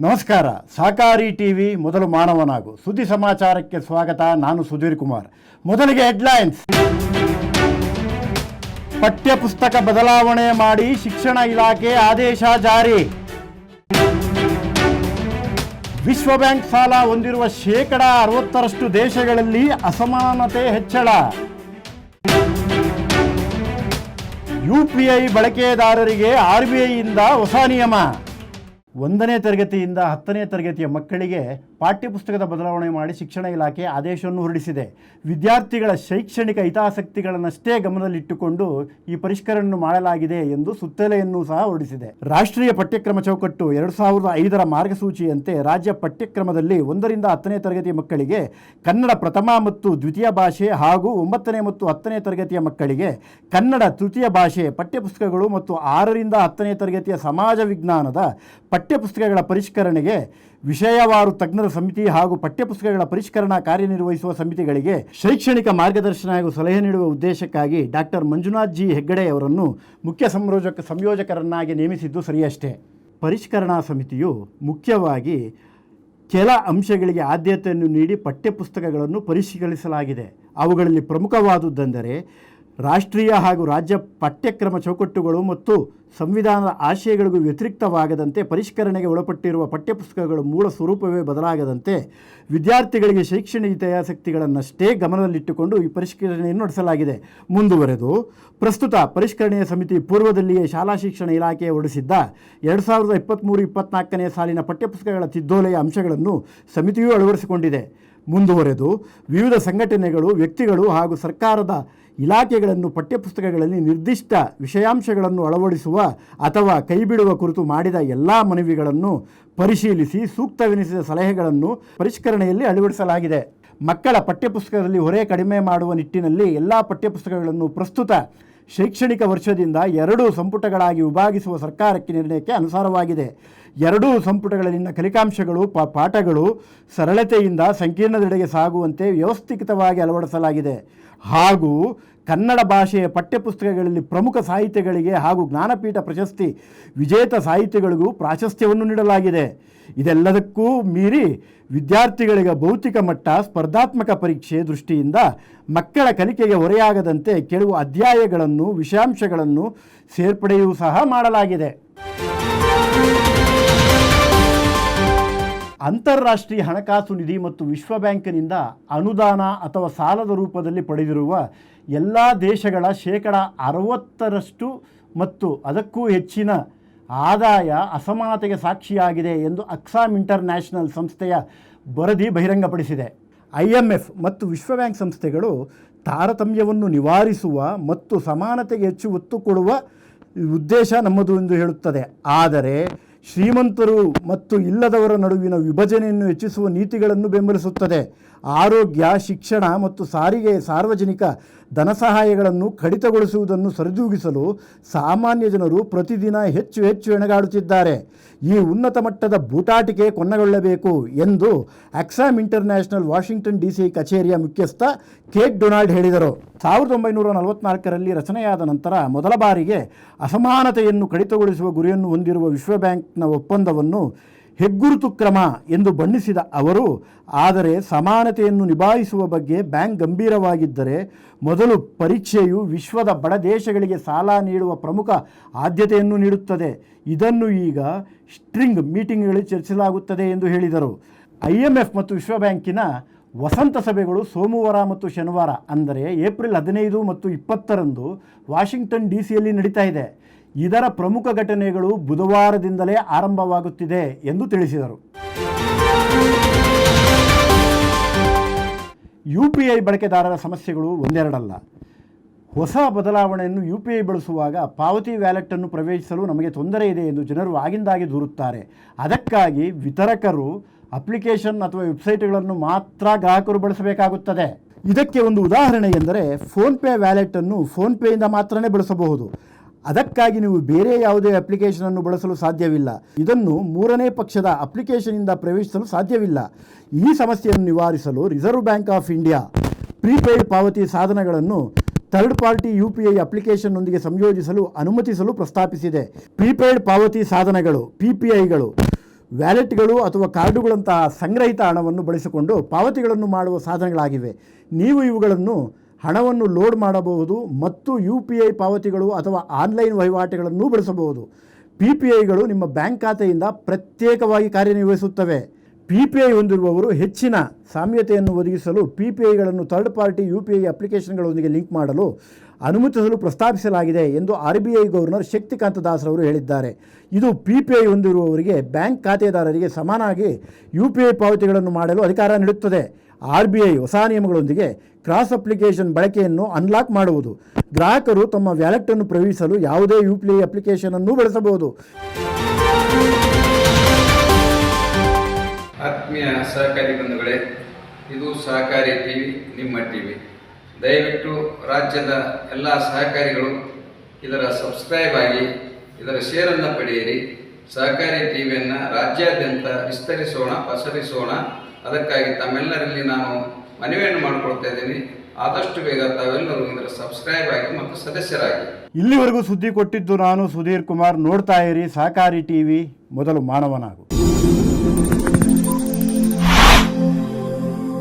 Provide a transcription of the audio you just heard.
ನಮಸ್ಕಾರ. ಸಾಕಾರಿ ಟಿವಿ ಮೊದಲು ಮಾನವನಾಗು. ಸುದ್ದಿ ಸಮಾಚಾರಕ್ಕೆ ಸ್ವಾಗತ. ನಾನು ಸುಧೀರ್ ಕುಮಾರ್. ಮೊದಲಿಗೆ ಹೆಡ್ಲೈನ್ಸ್. ಪಠ್ಯ ಪುಸ್ತಕ ಬದಲಾವಣೆ ಮಾಡಿ ಶಿಕ್ಷಣ ಇಲಾಖೆ ಆದೇಶ ಜಾರಿ. ವಿಶ್ವ ಬ್ಯಾಂಕ್ ಸಾಲ ಹೊಂದಿರುವ ಶೇಕಡ ಅರವತ್ತರಷ್ಟು ದೇಶಗಳಲ್ಲಿ ಅಸಮಾನತೆ ಹೆಚ್ಚಳ. ಯುಪಿಐ ಬಳಕೆದಾರರಿಗೆ ಆರ್ಬಿಐಯಿಂದ ಹೊಸ ನಿಯಮ. ಒಂದನೇ ತರಗತಿಯಿಂದ ಹತ್ತನೇ ತರಗತಿಯ ಮಕ್ಕಳಿಗೆ ಪಾಠ್ಯಪುಸ್ತಕದ ಬದಲಾವಣೆ ಮಾಡಿ ಶಿಕ್ಷಣ ಇಲಾಖೆ ಆದೇಶವನ್ನು ಹೊರಡಿಸಿದೆ. ವಿದ್ಯಾರ್ಥಿಗಳ ಶೈಕ್ಷಣಿಕ ಹಿತಾಸಕ್ತಿಗಳನ್ನಷ್ಟೇ ಗಮನದಲ್ಲಿಟ್ಟುಕೊಂಡು ಈ ಪರಿಷ್ಕರಣೆಯನ್ನು ಮಾಡಲಾಗಿದೆ ಎಂದು ಸುತ್ತಲೆಯನ್ನು ಸಹ ಹೊರಡಿಸಿದೆ. ರಾಷ್ಟ್ರೀಯ ಪಠ್ಯಕ್ರಮ ಚೌಕಟ್ಟು ಎರಡು ಸಾವಿರದ ಐದರ ಮಾರ್ಗಸೂಚಿಯಂತೆ ರಾಜ್ಯ ಪಠ್ಯಕ್ರಮದಲ್ಲಿ ಒಂದರಿಂದ ಹತ್ತನೇ ತರಗತಿಯ ಮಕ್ಕಳಿಗೆ ಕನ್ನಡ ಪ್ರಥಮ ಮತ್ತು ದ್ವಿತೀಯ ಭಾಷೆ ಹಾಗೂ ಒಂಬತ್ತನೇ ಮತ್ತು ಹತ್ತನೇ ತರಗತಿಯ ಮಕ್ಕಳಿಗೆ ಕನ್ನಡ ತೃತೀಯ ಭಾಷೆ ಪಠ್ಯಪುಸ್ತಕಗಳು ಮತ್ತು ಆರರಿಂದ ಹತ್ತನೇ ತರಗತಿಯ ಸಮಾಜ ವಿಜ್ಞಾನದ ಪಠ್ಯಪುಸ್ತಕಗಳ ಪರಿಷ್ಕರಣೆಗೆ ವಿಷಯವಾರು ತಜ್ಞರ ಸಮಿತಿ ಹಾಗೂ ಪಠ್ಯಪುಸ್ತಕಗಳ ಪರಿಷ್ಕರಣಾ ಕಾರ್ಯನಿರ್ವಹಿಸುವ ಸಮಿತಿಗಳಿಗೆ ಶೈಕ್ಷಣಿಕ ಮಾರ್ಗದರ್ಶನ ಹಾಗೂ ಸಲಹೆ ನೀಡುವ ಉದ್ದೇಶಕ್ಕಾಗಿ ಡಾಕ್ಟರ್ ಮಂಜುನಾಥ್ ಜಿ ಹೆಗ್ಗಡೆ ಅವರನ್ನು ಮುಖ್ಯ ಸಂಯೋಜಕ ಸಂಯೋಜಕರನ್ನಾಗಿ ನೇಮಿಸಿದ್ದು ಸರಿಯಷ್ಟೇ. ಪರಿಷ್ಕರಣಾ ಸಮಿತಿಯು ಮುಖ್ಯವಾಗಿ ಕೆಲ ಅಂಶಗಳಿಗೆ ಆದ್ಯತೆಯನ್ನು ನೀಡಿ ಪಠ್ಯಪುಸ್ತಕಗಳನ್ನು ಪರಿಶೀಲಿಸಲಾಗಿದೆ. ಅವುಗಳಲ್ಲಿ ಪ್ರಮುಖವಾದುದೆಂದರೆ ರಾಷ್ಟ್ರೀಯ ಹಾಗೂ ರಾಜ್ಯ ಪಠ್ಯಕ್ರಮ ಚೌಕಟ್ಟುಗಳು ಮತ್ತು ಸಂವಿಧಾನದ ಆಶಯಗಳಿಗೂ ವ್ಯತಿರಿಕ್ತವಾಗದಂತೆ ಪರಿಷ್ಕರಣೆಗೆ ಒಳಪಟ್ಟಿರುವ ಪಠ್ಯಪುಸ್ತಕಗಳ ಮೂಲ ಸ್ವರೂಪವೇ ಬದಲಾಗದಂತೆ ವಿದ್ಯಾರ್ಥಿಗಳಿಗೆ ಶೈಕ್ಷಣಿಕ ಹಿತಾಸಕ್ತಿಗಳನ್ನಷ್ಟೇ ಗಮನದಲ್ಲಿಟ್ಟುಕೊಂಡು ಈ ಪರಿಷ್ಕರಣೆಯನ್ನು ನಡೆಸಲಾಗಿದೆ. ಮುಂದುವರೆದು, ಪ್ರಸ್ತುತ ಪರಿಷ್ಕರಣೆಯ ಸಮಿತಿ ಪೂರ್ವದಲ್ಲಿಯೇ ಶಾಲಾ ಶಿಕ್ಷಣ ಇಲಾಖೆ ಹೊರಡಿಸಿದ್ದ ಎರಡು ಸಾವಿರದ ಇಪ್ಪತ್ತ್ಮೂರು ಇಪ್ಪತ್ನಾಲ್ಕನೇ ಸಾಲಿನ ಪಠ್ಯಪುಸ್ತಕಗಳ ತಿದ್ದೋಲೆಯ ಅಂಶಗಳನ್ನು ಸಮಿತಿಯೂ ಅಳವಡಿಸಿಕೊಂಡಿದೆ. ಮುಂದುವರೆದು ವಿವಿಧ ಸಂಘಟನೆಗಳು, ವ್ಯಕ್ತಿಗಳು ಹಾಗೂ ಸರ್ಕಾರದ ಇಲಾಖೆಗಳನ್ನು ಪಠ್ಯಪುಸ್ತಕಗಳಲ್ಲಿ ನಿರ್ದಿಷ್ಟ ವಿಷಯಾಂಶಗಳನ್ನು ಅಳವಡಿಸುವ ಅಥವಾ ಕೈಬಿಡುವ ಕುರಿತು ಮಾಡಿದ ಎಲ್ಲ ಮನವಿಗಳನ್ನು ಪರಿಶೀಲಿಸಿ ಸೂಕ್ತವೆನಿಸಿದ ಸಲಹೆಗಳನ್ನು ಪರಿಷ್ಕರಣೆಯಲ್ಲಿ ಅಳವಡಿಸಲಾಗಿದೆ. ಮಕ್ಕಳ ಪಠ್ಯಪುಸ್ತಕದಲ್ಲಿ ಹೊರೆ ಕಡಿಮೆ ಮಾಡುವ ನಿಟ್ಟಿನಲ್ಲಿ ಎಲ್ಲ ಪಠ್ಯಪುಸ್ತಕಗಳನ್ನು ಪ್ರಸ್ತುತ ಶೈಕ್ಷಣಿಕ ವರ್ಷದಿಂದ ಎರಡು ಸಂಪುಟಗಳಾಗಿ ವಿಭಾಗಿಸುವ ಸರ್ಕಾರಕ್ಕೆ ನಿರ್ಣಯಕ್ಕೆ ಅನುಸಾರವಾಗಿದೆ. ಎರಡೂ ಸಂಪುಟಗಳಲ್ಲಿನ ಕಲಿಕಾಂಶಗಳು ಪಾಠಗಳು ಸರಳತೆಯಿಂದ ಸಂಕೀರ್ಣದೆಡೆಗೆ ಸಾಗುವಂತೆ ವ್ಯವಸ್ಥಿತವಾಗಿ ಅಳವಡಿಸಲಾಗಿದೆ. ಹಾಗೂ ಕನ್ನಡ ಭಾಷೆಯ ಪಠ್ಯಪುಸ್ತಕಗಳಲ್ಲಿ ಪ್ರಮುಖ ಸಾಹಿತ್ಯಗಳಿಗೆ ಹಾಗೂ ಜ್ಞಾನಪೀಠ ಪ್ರಶಸ್ತಿ ವಿಜೇತ ಸಾಹಿತ್ಯಗಳಿಗೂ ಪ್ರಾಶಸ್ತ್ಯವನ್ನು ನೀಡಲಾಗಿದೆ. ಇದೆಲ್ಲದಕ್ಕೂ ಮೀರಿ ವಿದ್ಯಾರ್ಥಿಗಳಿಗೆ ಭೌತಿಕ ಮಟ್ಟ, ಸ್ಪರ್ಧಾತ್ಮಕ ಪರೀಕ್ಷೆ ದೃಷ್ಟಿಯಿಂದ ಮಕ್ಕಳ ಕಲಿಕೆಗೆ ಹೊರೆಯಾಗದಂತೆ ಕೆಲವು ಅಧ್ಯಾಯಗಳನ್ನು, ವಿಷಯಾಂಶಗಳನ್ನು ಸೇರ್ಪಡೆಯೂ ಸಹ ಮಾಡಲಾಗಿದೆ. ಅಂತಾರಾಷ್ಟ್ರೀಯ ಹಣಕಾಸು ನಿಧಿ ಮತ್ತು ವಿಶ್ವ ಬ್ಯಾಂಕಿನಿಂದ ಅನುದಾನ ಅಥವಾ ಸಾಲದ ರೂಪದಲ್ಲಿ ಪಡೆದಿರುವ ಎಲ್ಲ ದೇಶಗಳ ಶೇಕಡ ಅರವತ್ತರಷ್ಟು ಮತ್ತು ಅದಕ್ಕೂ ಹೆಚ್ಚಿನ ಆದಾಯ ಅಸಮಾನತೆಗೆ ಸಾಕ್ಷಿಯಾಗಿದೆ ಎಂದು ಅಕ್ಸಾಮ್ ಇಂಟರ್ನ್ಯಾಷನಲ್ ಸಂಸ್ಥೆಯ ವರದಿ ಬಹಿರಂಗಪಡಿಸಿದೆ. ಐ ಎಂ ಎಫ್ ಮತ್ತು ವಿಶ್ವ ಬ್ಯಾಂಕ್ ಸಂಸ್ಥೆಗಳು ತಾರತಮ್ಯವನ್ನು ನಿವಾರಿಸುವ ಮತ್ತು ಸಮಾನತೆಗೆ ಹೆಚ್ಚು ಒತ್ತು ಕೊಡುವ ಉದ್ದೇಶ ನಮ್ಮದು ಎಂದು ಹೇಳುತ್ತದೆ. ಆದರೆ ಶ್ರೀಮಂತರು ಮತ್ತು ಇಲ್ಲದವರ ನಡುವಿನ ವಿಭಜನೆಯನ್ನು ಹೆಚ್ಚಿಸುವ ನೀತಿಗಳನ್ನು ಬೆಂಬಲಿಸುತ್ತದೆ. ಆರೋಗ್ಯ, ಶಿಕ್ಷಣ ಮತ್ತು ಸಾರಿಗೆ, ಸಾರ್ವಜನಿಕ ಧನಸಹಾಯಗಳನ್ನು ಕಡಿತಗೊಳಿಸುವುದನ್ನು ಸರಿದೂಗಿಸಲು ಸಾಮಾನ್ಯ ಜನರು ಪ್ರತಿದಿನ ಹೆಚ್ಚು ಹೆಚ್ಚು ಹೆಣಗಾಡುತ್ತಿದ್ದಾರೆ ಈ ಉನ್ನತ ಮಟ್ಟದ ಬೂಟಾಟಿಕೆ ಕೊನೆಗೊಳ್ಳಬೇಕು ಎಂದು Oxfam International Washington D C ಕಚೇರಿಯ ಮುಖ್ಯಸ್ಥ ಕೇಟ್ ಡೊನಾಲ್ಡ್ ಹೇಳಿದರು. ಸಾವಿರದ ಒಂಬೈನೂರ ನಲವತ್ನಾಲ್ಕರಲ್ಲಿ ರಚನೆಯಾದ ನಂತರ ಮೊದಲ ಬಾರಿಗೆ ಅಸಮಾನತೆಯನ್ನು ಕಡಿತಗೊಳಿಸುವ ಗುರಿಯನ್ನು ಹೊಂದಿರುವ ವಿಶ್ವ ಬ್ಯಾಂಕ್ನ ಒಪ್ಪಂದವನ್ನು ಹೆಗ್ಗುರುತು ಕ್ರಮ ಎಂದು ಬಣ್ಣಿಸಿದ ಅವರು, ಆದರೆ ಸಮಾನತೆಯನ್ನು ನಿಭಾಯಿಸುವ ಬಗ್ಗೆ ಬ್ಯಾಂಕ್ ಗಂಭೀರವಾಗಿದ್ದರೆ ಮೊದಲು ಪರೀಕ್ಷೆಯು ವಿಶ್ವದ ಬಡ ದೇಶಗಳಿಗೆ ಸಾಲ ನೀಡುವ ಪ್ರಮುಖ ಆದ್ಯತೆಯನ್ನು ನೀಡುತ್ತದೆ. ಇದನ್ನು ಈಗ ಸ್ಟ್ರಿಂಗ್ ಮೀಟಿಂಗ್ಗಳಲ್ಲಿ ಚರ್ಚಿಸಲಾಗುತ್ತದೆ ಎಂದು ಹೇಳಿದರು. ಐ ಎಂ ಎಫ್ ಮತ್ತು ವಿಶ್ವ ಬ್ಯಾಂಕಿನ ವಸಂತ ಸಭೆಗಳು ಸೋಮವಾರ ಮತ್ತು ಶನಿವಾರ, ಅಂದರೆ ಏಪ್ರಿಲ್ ಹದಿನೈದು ಮತ್ತು ಇಪ್ಪತ್ತರಂದು ವಾಷಿಂಗ್ಟನ್ ಡಿ ಸಿಯಲ್ಲಿ ನಡೀತಾ ಇದೆ. ಇದರ ಪ್ರಮುಖ ಘಟನೆಗಳು ಬುಧವಾರದಿಂದಲೇ ಆರಂಭವಾಗುತ್ತಿದೆ ಎಂದು ತಿಳಿಸಿದರು. ಯು ಪಿ ಐ ಬಳಕೆದಾರರ ಸಮಸ್ಯೆಗಳು ಒಂದೆರಡಲ್ಲ. ಹೊಸ ಬದಲಾವಣೆಯನ್ನು ಯು ಪಿ ಐ ಬಳಸುವಾಗ ಪಾವತಿ ವ್ಯಾಲೆಟನ್ನು ಪ್ರವೇಶಿಸಲು ನಮಗೆ ತೊಂದರೆ ಇದೆ ಎಂದು ಜನರು ಆಗಿಂದಾಗಿ ದೂರುತ್ತಾರೆ. ಅದಕ್ಕಾಗಿ ವಿತರಕರು ಅಪ್ಲಿಕೇಶನ್ ಅಥವಾ ವೆಬ್ಸೈಟ್ಗಳನ್ನು ಮಾತ್ರ ಗ್ರಾಹಕರು ಬಳಸಬೇಕಾಗುತ್ತದೆ. ಇದಕ್ಕೆ ಒಂದು ಉದಾಹರಣೆ ಎಂದರೆ ಫೋನ್ಪೇ ವ್ಯಾಲೆಟನ್ನು ಫೋನ್ಪೇಯಿಂದ ಮಾತ್ರನೇ ಬಳಸಬಹುದು. ಅದಕ್ಕಾಗಿ ನೀವು ಬೇರೆ ಯಾವುದೇ ಅಪ್ಲಿಕೇಶನನ್ನು ಬಳಸಲು ಸಾಧ್ಯವಿಲ್ಲ. ಇದನ್ನು ಮೂರನೇ ಪಕ್ಷದ ಅಪ್ಲಿಕೇಶನ್ನಿಂದ ಪ್ರವೇಶಿಸಲು ಸಾಧ್ಯವಿಲ್ಲ. ಈ ಸಮಸ್ಯೆಯನ್ನು ನಿವಾರಿಸಲು Reserve Bank of India prepaid ಪಾವತಿ ಸಾಧನಗಳನ್ನು third party U P I ಅಪ್ಲಿಕೇಶನ್ನೊಂದಿಗೆ ಸಂಯೋಜಿಸಲು ಅನುಮತಿಸಲು ಪ್ರಸ್ತಾಪಿಸಿದೆ. ಪ್ರೀಪೇಯ್ಡ್ ಪಾವತಿ ಸಾಧನಗಳು ಪಿ ಪಿ ಐಗಳು ವ್ಯಾಲೆಟ್ಗಳು ಅಥವಾ ಕಾರ್ಡುಗಳಂತಹ ಸಂಗ್ರಹಿತ ಹಣವನ್ನು ಬಳಸಿಕೊಂಡು ಪಾವತಿಗಳನ್ನು ಮಾಡುವ ಸಾಧನಗಳಾಗಿವೆ. ನೀವು ಇವುಗಳನ್ನು ಹಣವನ್ನು ಲೋಡ್ ಮಾಡಬಹುದು ಮತ್ತು ಯು ಪಿ ಐ ಪಾವತಿಗಳು ಅಥವಾ ಆನ್ಲೈನ್ ವಹಿವಾಟುಗಳನ್ನು ಬಳಸಬಹುದು. ಪಿ ಪಿ ಐಗಳು ನಿಮ್ಮ ಬ್ಯಾಂಕ್ ಖಾತೆಯಿಂದ ಪ್ರತ್ಯೇಕವಾಗಿ ಕಾರ್ಯನಿರ್ವಹಿಸುತ್ತವೆ. ಪಿ ಪಿ ಐ ಹೊಂದಿರುವವರು ಹೆಚ್ಚಿನ ಸಾಮ್ಯತೆಯನ್ನು ಒದಗಿಸಲು P P ಐಗಳನ್ನು third party U P I ಅಪ್ಲಿಕೇಶನ್ಗಳೊಂದಿಗೆ link ಮಾಡಲು ಅನುಮತಿಸಲು ಪ್ರಸ್ತಾಪಿಸಲಾಗಿದೆ ಎಂದು R B I governor Shaktikanta Das ಅವರು ಹೇಳಿದ್ದಾರೆ. ಇದು ಪಿ ಪಿ ಐ ಹೊಂದಿರುವವರಿಗೆ ಬ್ಯಾಂಕ್ ಖಾತೆದಾರರಿಗೆ ಸಮಾನಾಗಿ ಯು ಪಿ ಐ ಪಾವತಿಗಳನ್ನು ಮಾಡಲು ಅಧಿಕಾರ ನೀಡುತ್ತದೆ. ಆರ್ ಬಿ ಐ ಹೊಸ ನಿಯಮಗಳೊಂದಿಗೆ ಕ್ರಾಸ್ ಅಪ್ಲಿಕೇಶನ್ ಬಳಕೆಯನ್ನು ಅನ್ಲಾಕ್ ಮಾಡುವುದು. ಗ್ರಾಹಕರು ತಮ್ಮ ವ್ಯಾಲೆಟನ್ನು ಪ್ರವೇಶಿಸಲು ಯಾವುದೇ ಯು ಪಿ ಐ ಅಪ್ಲಿಕೇಶನ್ ಅನ್ನು ಬಳಸಬಹುದು. ಆತ್ಮೀಯ ಸಹಕಾರಿ ಬಂಧುಗಳೇ, ಇದು ಸಹಕಾರಿ ಟಿವಿ, ನಿಮ್ಮ ಟಿವಿ. ದಯವಿಟ್ಟು ರಾಜ್ಯದ ಎಲ್ಲ ಸಹಕಾರಿಗಳು ಇದರ ಸಬ್ಸ್ಕ್ರೈಬ್ ಆಗಿ, ಇದರ ಶೇರನ್ನು ಪಡೆಯಿರಿ. ಸಹಕಾರಿ ಟಿವಿಯನ್ನು ರಾಜ್ಯಾದ್ಯಂತ ವಿಸ್ತರಿಸೋಣ, ಪಸರಿಸೋಣ. ಅದಕ್ಕಾಗಿ ತಮ್ಮೆಲ್ಲರಲ್ಲಿ ನಾನು ಮನವಿಯನ್ನು ಮಾಡಿಕೊಳ್ತಾ ಇದ್ದೀನಿ. ಆದಷ್ಟು ಬೇಗ ತಾವೆಲ್ಲರೂ ಇದರ ಸಬ್ಸ್ಕ್ರೈಬ್ ಆಗಿ ಮತ್ತು ಸದಸ್ಯರಾಗಿ. ಇಲ್ಲಿವರೆಗೂ ಸುದ್ದಿ ಕೊಟ್ಟಿದ್ದು ನಾನು ಸುಧೀರ್ ಕುಮಾರ್. ನೋಡ್ತಾ ಇರಿ ಸಹಕಾರಿ ಟಿವಿ, ಮೊದಲು ಮಾನವನಾಗು.